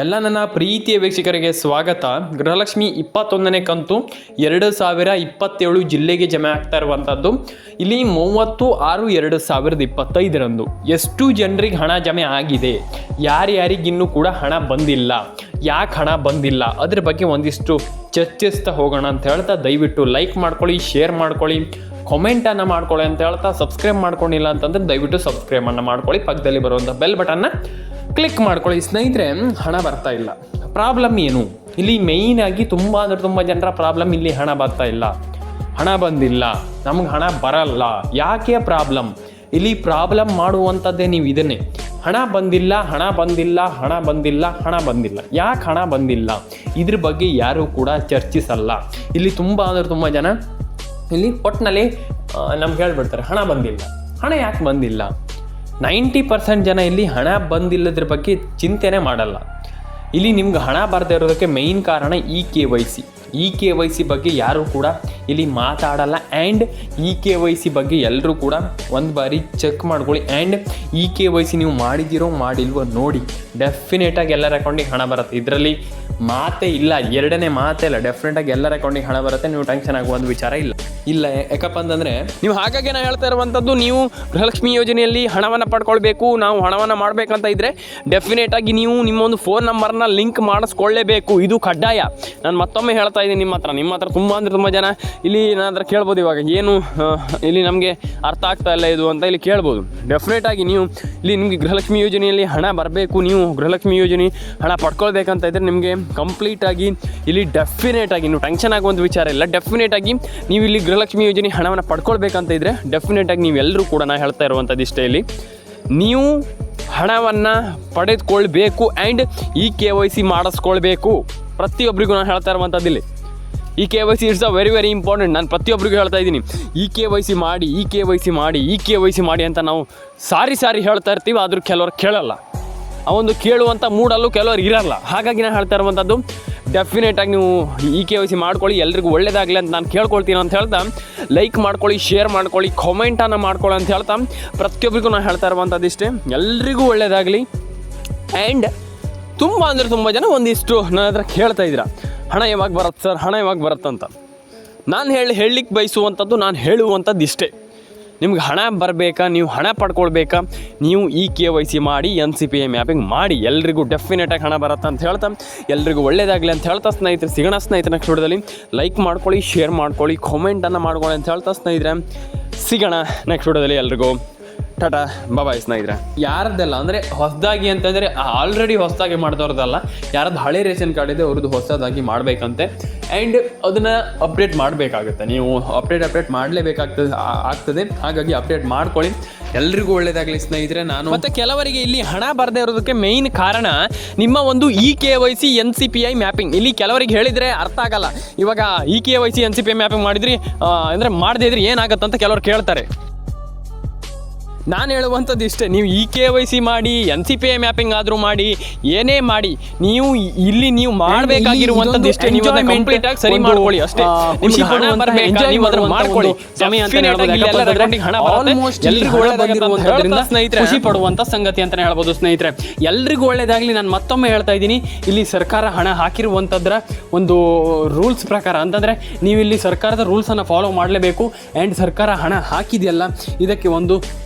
ಎಲ್ಲ ನನ್ನ ಪ್ರೀತಿಯ ವೀಕ್ಷಕರಿಗೆ ಸ್ವಾಗತ. ಗೃಹಲಕ್ಷ್ಮಿ ಇಪ್ಪತ್ತೊಂದನೇ ಕಂತು ಎರಡು ಸಾವಿರ ಇಪ್ಪತ್ತೇಳು ಜಿಲ್ಲೆಗೆ ಜಮೆ ಆಗ್ತಾ ಇರುವಂಥದ್ದು ಇಲ್ಲಿ ಮೂವತ್ತು ಆರು ಎರಡು ಸಾವಿರದ ಇಪ್ಪತ್ತೈದರಂದು. ಎಷ್ಟು ಜನರಿಗೆ ಹಣ ಜಮೆ ಆಗಿದೆ? ಯಾರ್ಯಾರಿಗಿನ್ನೂ ಕೂಡ ಹಣ ಬಂದಿಲ್ಲ. ಯಾಕೆ ಹಣ ಬಂದಿಲ್ಲ? ಅದ್ರ ಬಗ್ಗೆ ಒಂದಿಷ್ಟು ಚರ್ಚಿಸ್ತಾ ಹೋಗೋಣ ಅಂತ ಹೇಳ್ತಾ ದಯವಿಟ್ಟು ಲೈಕ್ ಮಾಡ್ಕೊಳ್ಳಿ ಶೇರ್ ಮಾಡ್ಕೊಳ್ಳಿ ಕಮೆಂಟನ್ನು ಮಾಡ್ಕೊಳ್ಳಿ ಅಂತ ಹೇಳ್ತಾ ಸಬ್ಸ್ಕ್ರೈಬ್ ಮಾಡ್ಕೊಂಡಿಲ್ಲ ಅಂತಂದ್ರೆ ದಯವಿಟ್ಟು ಸಬ್ಸ್ಕ್ರೈಬನ್ನು ಮಾಡ್ಕೊಳ್ಳಿ. ಪಕ್ಕದಲ್ಲಿ ಬರುವಂಥ ಬೆಲ್ ಬಟನ್ನ ಕ್ಲಿಕ್ ಮಾಡ್ಕೊಳ್ಳಿ. ಸ್ನೇಹಿತರೆ, ಹಣ ಬರ್ತಾ ಇಲ್ಲ. ಪ್ರಾಬ್ಲಮ್ ಏನು? ಇಲ್ಲಿ ಮೇಯ್ನ್ ಆಗಿ ತುಂಬ ಅಂದ್ರೆ ತುಂಬ ಜನರ ಪ್ರಾಬ್ಲಮ್ ಇಲ್ಲಿ ಹಣ ಬರ್ತಾ ಇಲ್ಲ. ಹಣ ಬಂದಿಲ್ಲ. ನಮ್ಗೆ ಹಣ ಬರಲ್ಲ. ಯಾಕೆ ಪ್ರಾಬ್ಲಮ್ ಇಲ್ಲಿ ಪ್ರಾಬ್ಲಮ್ ಮಾಡುವಂಥದ್ದೇ ನೀವು ಇದನ್ನೇ. ಹಣ ಬಂದಿಲ್ಲ ಹಣ ಬಂದಿಲ್ಲ ಹಣ ಬಂದಿಲ್ಲ ಹಣ ಬಂದಿಲ್ಲ. ಯಾಕೆ ಹಣ ಬಂದಿಲ್ಲ? ಇದ್ರ ಬಗ್ಗೆ ಯಾರೂ ಕೂಡ ಚರ್ಚಿಸಲ್ಲ. ಇಲ್ಲಿ ತುಂಬ ಅಂದ್ರೆ ತುಂಬ ಜನ ಇಲ್ಲಿ ಒಟ್ಟಿನಲ್ಲಿ ನಮ್ಗೆ ಹೇಳ್ಬಿಡ್ತಾರೆ, ಹಣ ಬಂದಿಲ್ಲ. ಹಣ ಯಾಕೆ ಬಂದಿಲ್ಲ? ನೈಂಟಿ ಪರ್ಸೆಂಟ್ ಜನ ಇಲ್ಲಿ ಹಣ ಬಂದಿಲ್ಲದ್ರ ಬಗ್ಗೆ ಚಿಂತೆನೆ ಮಾಡಲ್ಲ. ಇಲ್ಲಿ ನಿಮ್ಗೆ ಹಣ ಬರದೇ ಇರೋದಕ್ಕೆ ಮೇಯ್ನ್ ಕಾರಣ E K Y C. E K Y C ಬಗ್ಗೆ ಯಾರೂ ಕೂಡ ಇಲ್ಲಿ ಮಾತಾಡಲ್ಲ. And E K Y C ಬಗ್ಗೆ ಎಲ್ಲರೂ ಕೂಡ ಒಂದು ಬಾರಿ ಚೆಕ್ ಮಾಡ್ಕೊಳ್ಳಿ. And E K Y C ನೀವು ಮಾಡಿದ್ದೀರೋ ಮಾಡಿಲ್ವೋ ನೋಡಿ. ಡೆಫಿನೆಟಾಗಿ ಎಲ್ಲರ ಅಕೌಂಟಿಗೆ ಹಣ ಬರುತ್ತೆ. ಇದರಲ್ಲಿ ಮಾತೇ ಇಲ್ಲ. ಎರಡನೇ ಮಾತೇ ಇಲ್ಲ. ಡೆಫಿನೆಟಾಗಿ ಎಲ್ಲರ ಅಕೌಂಟಿಗೆ ಹಣ ಬರುತ್ತೆ. ನೀವು ಟೆನ್ಷನ್ ಆಗುವ ಒಂದು ವಿಚಾರ ಇಲ್ಲ. ಇಲ್ಲ ಯಾಕಪ್ಪ ಅಂತಂದರೆ ನೀವು ಹಾಗಾಗಿ ನಾನು ಹೇಳ್ತಾ ಇರುವಂಥದ್ದು ನೀವು ಗೃಹಲಕ್ಷ್ಮಿ ಯೋಜನೆಯಲ್ಲಿ ಹಣವನ್ನು ಪಡ್ಕೊಳ್ಬೇಕು, ನಾವು ಹಣವನ್ನು ಮಾಡಬೇಕಂತ ಇದ್ದರೆ ಡೆಫಿನೆಟ್ ಆಗಿ ನೀವು ನಿಮ್ಮ ಒಂದು ಫೋನ್ ನಂಬರ್ನ ಲಿಂಕ್ ಮಾಡಿಸ್ಕೊಳ್ಳೇಬೇಕು. ಇದು ಕಡ್ಡಾಯ. ನಾನು ಮತ್ತೊಮ್ಮೆ ಹೇಳ್ತಾ ಇದ್ದೀನಿ ನಿಮ್ಮ ಹತ್ರ. ನಿಮ್ಮ ಹತ್ರ ತುಂಬ ಅಂದರೆ ತುಂಬ ಜನ ಇಲ್ಲಿ ಹತ್ರ ಕೇಳ್ಬೋದು ಇವಾಗ. ಏನು ಇಲ್ಲಿ ನಮಗೆ ಅರ್ಥ ಆಗ್ತಾ ಇಲ್ಲ ಇದು ಅಂತ ಇಲ್ಲಿ ಕೇಳ್ಬೋದು. ಡೆಫಿನೆಟ್ ಆಗಿ ನೀವು ಇಲ್ಲಿ ನಿಮಗೆ ಗೃಹಲಕ್ಷ್ಮಿ ಯೋಜನೆಯಲ್ಲಿ ಹಣ ಬರಬೇಕು, ನೀವು ಗೃಹಲಕ್ಷ್ಮಿ ಯೋಜನೆ ಹಣ ಪಡ್ಕೊಳ್ಬೇಕಂತ ಇದ್ದರೆ ನಿಮಗೆ ಕಂಪ್ಲೀಟಾಗಿ ಇಲ್ಲಿ ಡೆಫಿನೆಟ್ ಆಗಿ, ನೀವು ಟೆನ್ಷನ್ ಆಗುವಂಥ ವಿಚಾರ ಇಲ್ಲ. ಡೆಫಿನೆಟ್ ಆಗಿ ನೀವು ಇಲ್ಲಿ ಗೃಹಲಕ್ಷ್ಮಿ ಯೋಜನೆ ಹಣವನ್ನು ಪಡ್ಕೊಳ್ಬೇಕಂತ ಇದ್ದರೆ ಡೆಫಿನೆಟಾಗಿ ನೀವೆಲ್ಲರೂ ಕೂಡ ನಾನು ಹೇಳ್ತಾ ಇರುವಂಥದ್ದು ಇಷ್ಟೇ ಇಲ್ಲಿ. ನೀವು ಹಣವನ್ನು ಪಡೆದುಕೊಳ್ಬೇಕು ಆ್ಯಂಡ್ ಈ ಕೆ ವೈ ಸಿ ಮಾಡಿಸ್ಕೊಳ್ಬೇಕು. ಪ್ರತಿಯೊಬ್ಬರಿಗೂ ನಾನು ಹೇಳ್ತಾ ಇರುವಂಥದ್ದು ಇಲ್ಲಿ. E K Y C it's a very very important ನಾನು ಪ್ರತಿಯೊಬ್ಬರಿಗೂ ಹೇಳ್ತಾ ಇದ್ದೀನಿ. ಈ ಕೆ ವೈ ಸಿ ಮಾಡಿ, ಈ ಕೆ ವೈ ಸಿ ಮಾಡಿ, ಈ ಕೆ ವೈ ಸಿ ಮಾಡಿ ಅಂತ ನಾವು ಸಾರಿ ಸಾರಿ ಹೇಳ್ತಾ ಇರ್ತೀವಿ, ಆದರೂ ಕೆಲವರು ಕೇಳಲ್ಲ. ಆ ಒಂದು ಕೇಳುವಂಥ ಮೂಡಲ್ಲೂ ಕೆಲವರು ಇರಲ್ಲ. ಹಾಗಾಗಿ ನಾನು ಹೇಳ್ತಾ ಇರುವಂಥದ್ದು ಡೆಫಿನೆಟ್ ಆಗಿ ನೀವು ಇ ಕೆ ವೈ ಸಿ ಮಾಡ್ಕೊಳ್ಳಿ, ಎಲ್ರಿಗೂ ಒಳ್ಳೇದಾಗಲಿ ಅಂತ ನಾನು ಕೇಳ್ಕೊಳ್ತೀನಿ ಅಂತ ಹೇಳ್ತಾ ಲೈಕ್ ಮಾಡ್ಕೊಳ್ಳಿ ಶೇರ್ ಮಾಡ್ಕೊಳ್ಳಿ ಕಾಮೆಂಟನ್ನು ಮಾಡ್ಕೊಳ್ಳಿ ಅಂತ ಹೇಳ್ತಾ, ಪ್ರತಿಯೊಬ್ಬರಿಗೂ ನಾನು ಹೇಳ್ತಾ ಇರುವಂಥದ್ದು ಇಷ್ಟೇ. ಎಲ್ರಿಗೂ ಒಳ್ಳೇದಾಗಲಿ. ಆ್ಯಂಡ್ ತುಂಬ ಅಂದರೆ ತುಂಬ ಜನ ಒಂದಿಷ್ಟು ನನ್ನ ಹತ್ರ ಕೇಳ್ತಾ ಇದ್ದೀರಾ. ಹಣ ಯಾವಾಗ ಬರುತ್ತೆ ಸರ್? ಹಣ ಯಾವಾಗ ಬರುತ್ತಂತ ನಾನು ಹೇಳಿ, ಹೇಳಲಿಕ್ಕೆ ಬಯಸುವಂಥದ್ದು, ನಾನು ಹೇಳುವಂಥದ್ದು ಇಷ್ಟೇ. ನಿಮ್ಗೆ ಹಣ ಬರಬೇಕಾ, ನೀವು ಹಣ ಪಡ್ಕೊಳ್ಬೇಕಾ? ನೀವು ಈ ಕೆ ವೈ ಸಿ ಮಾಡಿ, N C P A mapping ಮಾಡಿ, ಎಲ್ರಿಗೂ ಡೆಫಿನೆಟಾಗಿ ಹಣ ಬರುತ್ತೆ ಅಂತ ಹೇಳ್ತಾ, ಎಲ್ರಿಗೂ ಒಳ್ಳೇದಾಗಲಿ ಅಂತ ಹೇಳ್ತಾ ಸ್ನೇಹಿತರೆ, ಸಿಗೋಣ ಸ್ನೇಹಿತನ ನೆಕ್ಸ್ಟ್ ವಿಡಿಯೋದಲ್ಲಿ. ಲೈಕ್ ಮಾಡ್ಕೊಳ್ಳಿ ಶೇರ್ ಮಾಡ್ಕೊಳ್ಳಿ ಕಾಮೆಂಟನ್ನು ಮಾಡ್ಕೊಳ್ಳಿ ಅಂತ ಹೇಳ್ತಾ ಸ್ನೇಹಿತರೆ. ಸಿಗೋಣ ನೆಕ್ಸ್ಟ್ ವಿಡಿಯೋದಲ್ಲಿ ಎಲ್ರಿಗೂ. ಟಾಟಾ. ಬಾಬಾಯ್ ಸ್ನೇಹಿತರೆ. ಯಾರದ್ದಲ್ಲ ಅಂದರೆ ಹೊಸದಾಗಿ ಅಂತಂದರೆ ಆಲ್ರೆಡಿ ಹೊಸದಾಗಿ ಮಾಡಿದವ್ರದ್ದಲ್ಲ ಯಾರದ್ದು ಹಳೆ ರೇಷನ್ ಕಾರ್ಡ್ ಇದೆ ಅವ್ರದ್ದು ಹೊಸದಾಗಿ ಮಾಡಬೇಕಂತೆ. ಆ್ಯಂಡ್ ಅದನ್ನು ಅಪ್ಡೇಟ್ ಮಾಡಬೇಕಾಗುತ್ತೆ. ನೀವು ಅಪ್ಡೇಟ್ ಅಪ್ಡೇಟ್ ಮಾಡಲೇಬೇಕಾಗ್ತದೆ ಆಗ್ತದೆ. ಹಾಗಾಗಿ ಅಪ್ಡೇಟ್ ಮಾಡ್ಕೊಳ್ಳಿ. ಎಲ್ರಿಗೂ ಒಳ್ಳೇದಾಗಲಿ ಸ್ನೇಹಿತರೆ ನಾನು ಮತ್ತೆ ಕೆಲವರಿಗೆ ಇಲ್ಲಿ ಹಣ ಬರದೇ ಇರೋದಕ್ಕೆ ಮೇಯ್ನ್ ಕಾರಣ ನಿಮ್ಮ ಒಂದು E K Y C N C P I mapping ಇಲ್ಲಿ ಕೆಲವರಿಗೆ ಹೇಳಿದರೆ ಅರ್ಥ ಆಗಲ್ಲ. ಇವಾಗ E K Y C N C P I mapping ಮಾಡಿದ್ರಿ ಅಂದರೆ ಮಾಡದೇ ಇದ್ರೆ ಅಂತ ಕೆಲವರು ಕೇಳ್ತಾರೆ. ನಾನು ಹೇಳುವಂಥದ್ದು ಇಷ್ಟೇ ನೀವು ಇ ಕೆ ವೈ ಸಿ ಮಾಡಿ N C P I mapping ಆದರೂ ಮಾಡಿ ಏನೇ ಮಾಡಿ ನೀವು ಇಲ್ಲಿ ನೀವು ಮಾಡಬೇಕಾಗಿರುವಂಥದ್ದು ಇಷ್ಟೇ ನೀವು ಅದನ್ನ ಕಂಪ್ಲೀಟ್ ಆಗಿ ಸರಿ ಮಾಡ್ಕೊಳ್ಳಿ ಅಷ್ಟೇ. ನಿಮ್ಗೆ ಹಣ ಬರಬೇಕಾ? ನೀವು ಅದನ್ನ ಮಾಡ್ಕೊಳ್ಳಿ. ಸಮಯ ಅಂತ ಹಣ ಎಲ್ರಿಗೂ ಒಳ್ಳೆದಾಗಿರುವಂಥದ್ರಿಂದ ಸ್ನೇಹಿತರೆ. ಖುಷಿ ಪಡುವಂಥ ಸಂಗತಿ ಅಂತಲೇ ಹೇಳ್ಬೋದು ಸ್ನೇಹಿತರೆ. ಎಲ್ರಿಗೂ ಒಳ್ಳೇದಾಗಲಿ ನಾನು ಮತ್ತೊಮ್ಮೆ ಹೇಳ್ತಾ ಇದ್ದೀನಿ. ಇಲ್ಲಿ ಸರ್ಕಾರ ಹಣ ಹಾಕಿರುವಂಥದ್ರ ಒಂದು ರೂಲ್ಸ್ ಪ್ರಕಾರ. ಅಂತಂದರೆ ನೀವು ಇಲ್ಲಿ ಸರ್ಕಾರದ ರೂಲ್ಸನ್ನು ಫಾಲೋ ಮಾಡಲೇಬೇಕು. ಆ್ಯಂಡ್ ಸರ್ಕಾರ ಹಣ ಹಾಕಿದೆಯಲ್ಲ ಇದಕ್ಕೆ ಒಂದು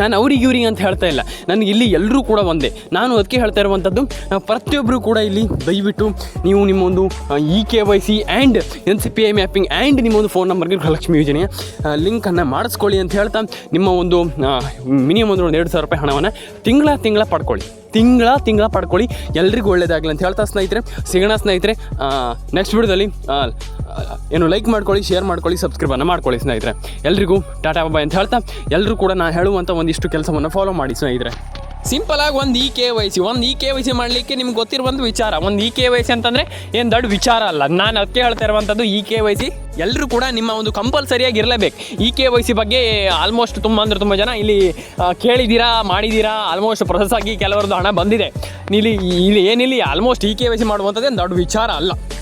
ನಾನು ಅವ್ರಿಗೆ ಇವ್ರಿಗೆ ಅಂತ ಹೇಳ್ತಾ ಇಲ್ಲ. ನನಗೆ ಇಲ್ಲಿ ಎಲ್ಲರೂ ಕೂಡ ಒಂದೇ. ನಾನು ಅದಕ್ಕೆ ಹೇಳ್ತಾ ಇರುವಂಥದ್ದು ಪ್ರತಿಯೊಬ್ಬರು ಕೂಡ ಇಲ್ಲಿ ದಯವಿಟ್ಟು ನೀವು ನಿಮ್ಮೊಂದು E K Y C and N C P I mapping and ನಿಮ್ಮೊಂದು ಫೋನ್ ನಂಬರ್ಗೆ ಗೃಹಲಕ್ಷ್ಮಿ ಯೋಜನೆಯ ಲಿಂಕನ್ನು ಮಾಡಿಸ್ಕೊಳ್ಳಿ ಅಂತ ಹೇಳ್ತಾ, ನಿಮ್ಮ ಒಂದು ಮಿನಿಮಮ್ ಒಂದು ಎರಡು ಸಾವಿರ ರೂಪಾಯಿ ಹಣವನ್ನು ತಿಂಗಳ ತಿಂಗಳ ಪಡ್ಕೊಳ್ಳಿ. ತಿಂಗಳ ತಿಂಗಳ ಪಡ್ಕೊಳ್ಳಿ. ಎಲ್ರಿಗೂ ಒಳ್ಳೇದಾಗಲಿ ಅಂತ ಹೇಳ್ತಾ ಸ್ನೇಹಿತರೆ. ಸಿಗೋಣ ಸ್ನೇಹಿತರೆ ನೆಕ್ಸ್ಟ್ ವಿಡಿಯೋದಲ್ಲಿ ಏನು ಲೈಕ್ ಮಾಡ್ಕೊಳ್ಳಿ ಶೇರ್ ಮಾಡ್ಕೊಳ್ಳಿ ಸಬ್ಸ್ಕ್ರೈಬನ್ನು ಮಾಡ್ಕೊಳ್ಳಿ ಸ್ನೇಹಿತರೆ. ಎಲ್ರಿಗೂ ಟಾಟಾ ಬಾಯ್ ಅಂತ ಹೇಳ್ತಾ ಎಲ್ಲರೂ ಕೂಡ ನಾನು ಹೇಳುವಂಥ ಒಂದಿಷ್ಟು ಕೆಲಸವನ್ನು ಫಾಲೋ ಮಾಡಿ ಸ್ನೇಹಿತರೆ. ಸಿಂಪಲ್ ಆಗಿ ಒಂದು ಇ ಕೆ ವೈ ಸಿ ಒಂದು ಇ ಕೆ ವೈ ಸಿ ಮಾಡಲಿಕ್ಕೆ ನಿಮ್ಗೆ ಗೊತ್ತಿರುವಂಥ ವಿಚಾರ. ಒಂದು ಇ ಕೆ ವೈ ಸಿ ಅಂತಂದರೆ ಏನು ದೊಡ್ಡ ವಿಚಾರ ಅಲ್ಲ. ನಾನು ಅದಕ್ಕೆ ಹೇಳ್ತಾ ಇರುವಂಥದ್ದು ಇ ಕೆ ವೈ ಸಿ ಎಲ್ಲರೂ ಕೂಡ ನಿಮ್ಮ ಒಂದು ಕಂಪಲ್ಸರಿಯಾಗಿ ಇರಲೇಬೇಕು ಇ ಕೆ ವೈ ಸಿ ಬಗ್ಗೆ ಆಲ್ಮೋಸ್ಟ್ ತುಂಬ ಅಂದರೆ ತುಂಬ ಜನ ಇಲ್ಲಿ ಕೇಳಿದ್ದೀರಾ ಮಾಡಿದ್ದೀರಾ ಆಲ್ಮೋಸ್ಟ್ ಪ್ರೊಸೆಸ್ ಆಗಿ ಕೆಲವರದ್ದು ಹಣ ಬಂದಿದೆ. ಇಲ್ಲಿ ಇಲ್ಲಿ ಏನಿಲ್ಲ almost E K Y C ಮಾಡುವಂಥದ್ದು ದೊಡ್ಡ ವಿಚಾರ ಅಲ್ಲ.